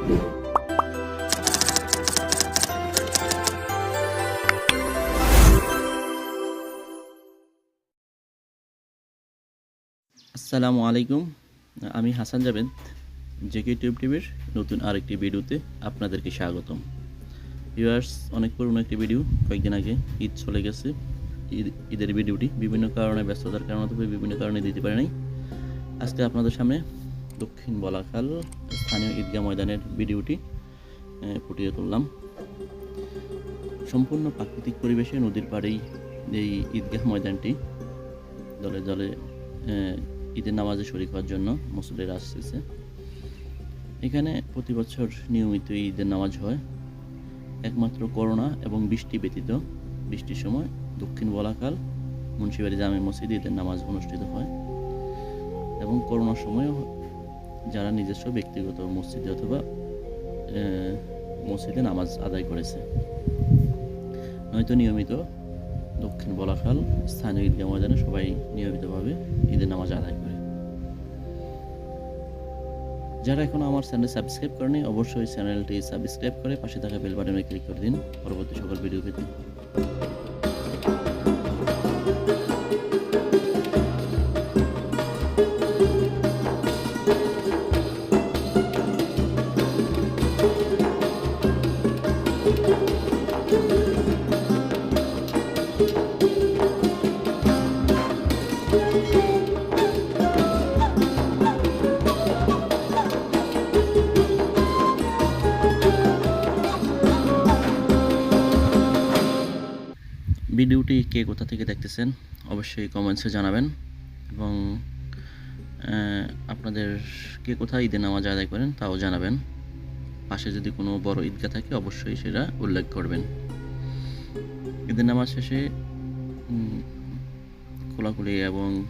আসসালামু আলাইকুম। আমি হাসান যাবেন জেকে টিউব টিভির নতুন আরেকটি ভিডিওতে আপনাদেরকে স্বাগতম। ভিউয়ার্স, অনেক পুরনো একটি ভিডিও, কয়েকদিন আগে ঈদ চলে গেছে। ঈদের ভিডিওটি বিভিন্ন কারণে, ব্যস্ততার কারণে বিভিন্ন কারণে দিতে পারে নাই। আজকে আপনাদের সামনে দক্ষিণ বলাখাল স্থানীয় ঈদগাহ ময়দানের ভিডিওটি ফুটিয়ে তুললাম। সম্পূর্ণ প্রাকৃতিক পরিবেশে নদীর পাড়েই এই ঈদগাহ ময়দানটি। দলে দলে ঈদের নামাজে শরিক হওয়ার জন্য মুসল্লিরা আসতেছে এখানে প্রতি বছর নিয়মিত ঈদের নামাজ হয়। একমাত্র করোনা এবং বৃষ্টি ব্যতীত বৃষ্টির সময় দক্ষিণ বলাকাল মুন্সিবাড়ি জামে মসজিদ ঈদের নামাজ অনুষ্ঠিত হয় এবং করোনার সময়ও যারা নিজস্ব ব্যক্তিগত মসজিদে অথবা মসজিদে নামাজ আদায় করেছে। নয়তো নিয়মিত দক্ষিণ বলাখাল স্থানীয় ঈদগাহ ময়দানে সবাই নিয়মিতভাবে ঈদের নামাজ আদায় করে। যারা এখন আমার চ্যানেল সাবস্ক্রাইব করেনি, অবশ্যই চ্যানেলটি সাবস্ক্রাইব করে পাশে থাকা বেল বাটনে ক্লিক করে দিন। পরবর্তী সকল ভিডিও পেতে। ভিডিওটি কে কোথা থেকে দেখতেছেন অবশ্যই কমেন্টসে জানাবেন এবং আপনাদের কে কোথায় ঈদের নামাজ আদায় করেন তাও জানাবেন। পাশে যদি কোনো বড় ঈদগাহ থাকে অবশ্যই সেটা উল্লেখ করবেন। ঈদের নামাজ শেষে খোলাখুলি এবং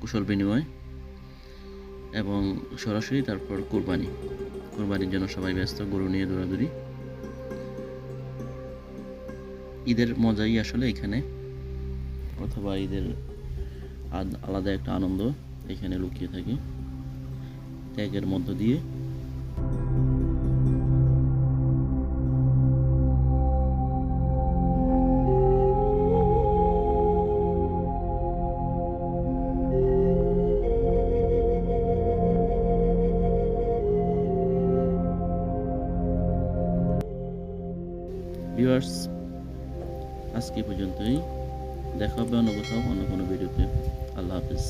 কুশল বিনিময় এবং সরাসরি তারপর কোরবানি। কোরবানির জন্য সবাই ব্যস্ত, গরু নিয়ে দৌড়াদৌড়ি। ঈদের মজাই আসলে এখানে, অথবা ঈদের আলাদা একটা আনন্দ এখানে লুকিয়ে থাকে। ত্যাগের মধ্য দিয়ে ভিউয়ার্স আজকে পর্যন্তই। দেখা হবে অন্য কোথাও অন্য কোনো ভিডিওতে। আল্লাহ হাফিজ।